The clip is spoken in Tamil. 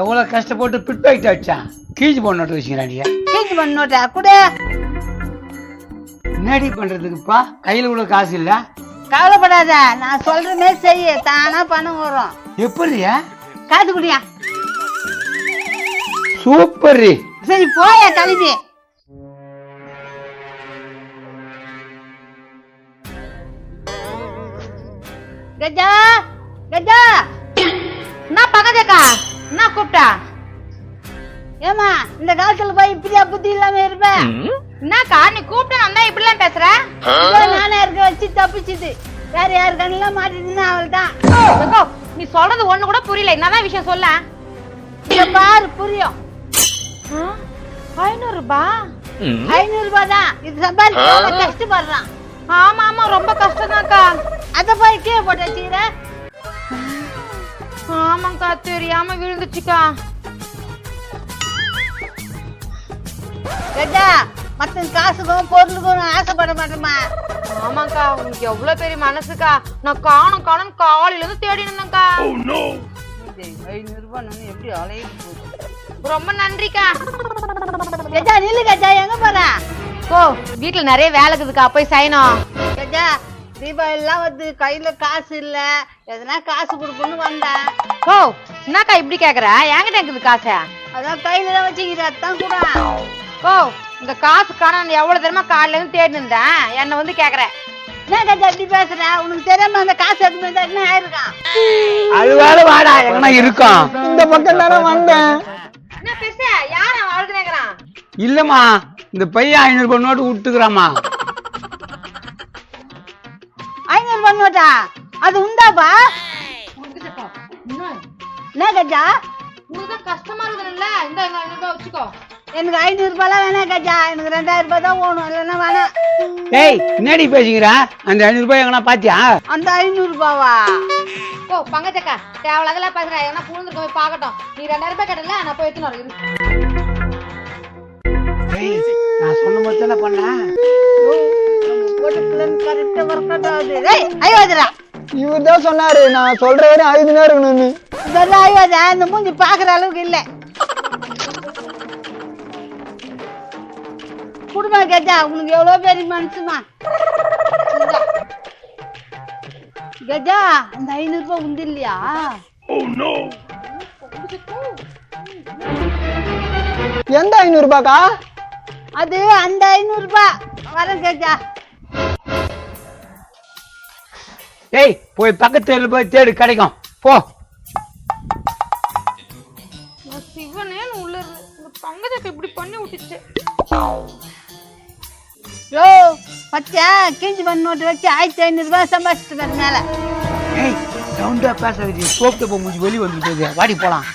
எவ்வளோ கஷ்டப்பட்டு பிட் பேக்ட் அடிச்சான் போன நோட்டு வச்சுக்கிறாண்டியா கேஞ்சி பண்ணோட்டா கூட. என்னடி பண்றதுக்குப்பா? கையில் கூட காசு இல்லை? கவலைப்படாத. நான் சொல்ற மாதிரி செய்ய. தானா பணம் வரும். எப்படியா காசு குடியா? சூப்பர் சரி போயா கிளம்பி கஜா கஜா. நான் பக்கத்துக்கா நான் கூப்பிட்டா? ஏமா இந்த காலத்துல போய் இப்படியா புத்தி இல்லாம இருப்பேன் என்னக்கா நீ கூப்பிட்டா நான் தான் இப்படிலாம் பேசுற? இதோ நானே இருக்க வச்சு தப்பிச்சுது. வேற யாரு கண்ணில் மாட்டிட்டுன்னா அவள் தான் நீ சொல்றது ஒண்ணு கூட புரியல. என்னதான் விஷயம் சொல்ல? இங்க பாரு புரியும். ஐநூறு ரூபாய் ஐநூறு ரூபாய் தான் இது சம்பாதிக்க கஷ்டப்படுறான். ஆமா ஆமா ரொம்ப கஷ்டம்தான்க்கா. அத போய் கீழே போட்டு வச்சுக்கிற. ஆமாக்கா தெரியாம விழுந்துச்சுக்கா. கஜா மத்த காசுக்கும் பொருளுக்கும் ஆசைப்பட மாட்டோமா ஆமாக்கா உனக்கு எவ்வளவு பெரிய மனசுக்கா? நான் காணும் காணும் காலையில இருந்து தேடி இருந்தேன்க்கா ஐநூறு ரூபாய் நான் எப்படி அலைய ரொம்ப நன்றிக்கா. கஜா நில்லு கஜா எங்க போற? ஓ வீட்டுல நிறைய வேலை இருக்குதுக்கா போய் கஜா தீபாவளி எல்லாம் வந்து கையில காசு இல்ல. எதனா காசு கொடுக்கணும்னு வந்தேன். ஓ என்னக்கா இப்படி கேக்குற? என்கிட்ட இருக்குது காசை? அதான் கையில தான் வச்சுக்கிற அதான் கூட. ஓ இந்த காசு காண எவ்வளவு தெரியுமா காலையில இருந்து தேடி இருந்தேன். என்ன வந்து கேக்குற. என்ன கஜா இப்படி பேசுற? உனக்கு தெரியாம அந்த காசு எடுத்து வந்தா என்ன ஆயிருக்கான் அது வேற வாடா எங்கன்னா இருக்கும். இந்த பக்கம் தானே வந்தேன். என்ன பேச? யார் அவன்? அழுது கேக்குறான்? இல்லம்மா இந்த பையன் ஐநூறு ரூபாய் நோட்டு விட்டுக்கிறாமா நோட்டா அது உண்டாப்பா என்ன கஜா உங்களுக்கு கஷ்டமா இருக்குதுல்ல? இந்த ஐநூறு ரூபாய் வச்சுக்கோ. எனக்கு ஐநூறு ரூபாய்லாம் வேணாம் கஜா. எனக்கு ரெண்டாயிரம் ரூபாய் தான் ஓணும் இல்லைன்னா வேணாம். ஏய் என்னடி பேசுங்கிற அந்த ஐநூறு ரூபாய் பாத்தியா? அந்த ஐநூறு ரூபாவா ஓ பங்கச்சக்கா தேவையில்லாதெல்லாம் பேசுறேன் எங்கன்னா புழுந்துருக்க போய் பார்க்கட்டும். நீ ரெண்டாயிரம் ரூபாய் கேட்டல நான் போய் எடுத்துன்னு வரேன். நான் சொன்ன மாதிரி தானே பண்ணேன். இவர் தான் சொன்னாரு நான் சொல்ற வரையும் இருக்கணும்னு இதெல்லாம் ஐயோதா இந்த மூஞ்சி பார்க்குற அளவுக்கு இல்லை. குடுமா கஜா உனக்கு எவ்வளோ பெரிய இந்தா. கஜா அந்த ஐநூறு ரூபாய் உண்டு இல்லையா? எந்த ஐநூறு ரூபாய்க்கா அது அந்த ஐநூறு ரூபாய். வரேன் கஜா ஏய் போய் பக்கத்து தெருல போய் தேடு கிடைக்கும். போ. நான் சிவனே உள்ள இந்த பங்கச்சக்கா இப்படி பண்ணி விட்டுச்சு. யோ பச்சா கிஞ்சி பண்ண நோட்டு வச்சு ஆயிரத்தி ஐநூறு ரூபாய் சம்பாதிச்சிட்டு வர மேல ஏய் சவுண்டா பேசாதடி சோப்பு போய் முடிஞ்சு வெளியே வந்துட்டு வாடி போலாம்.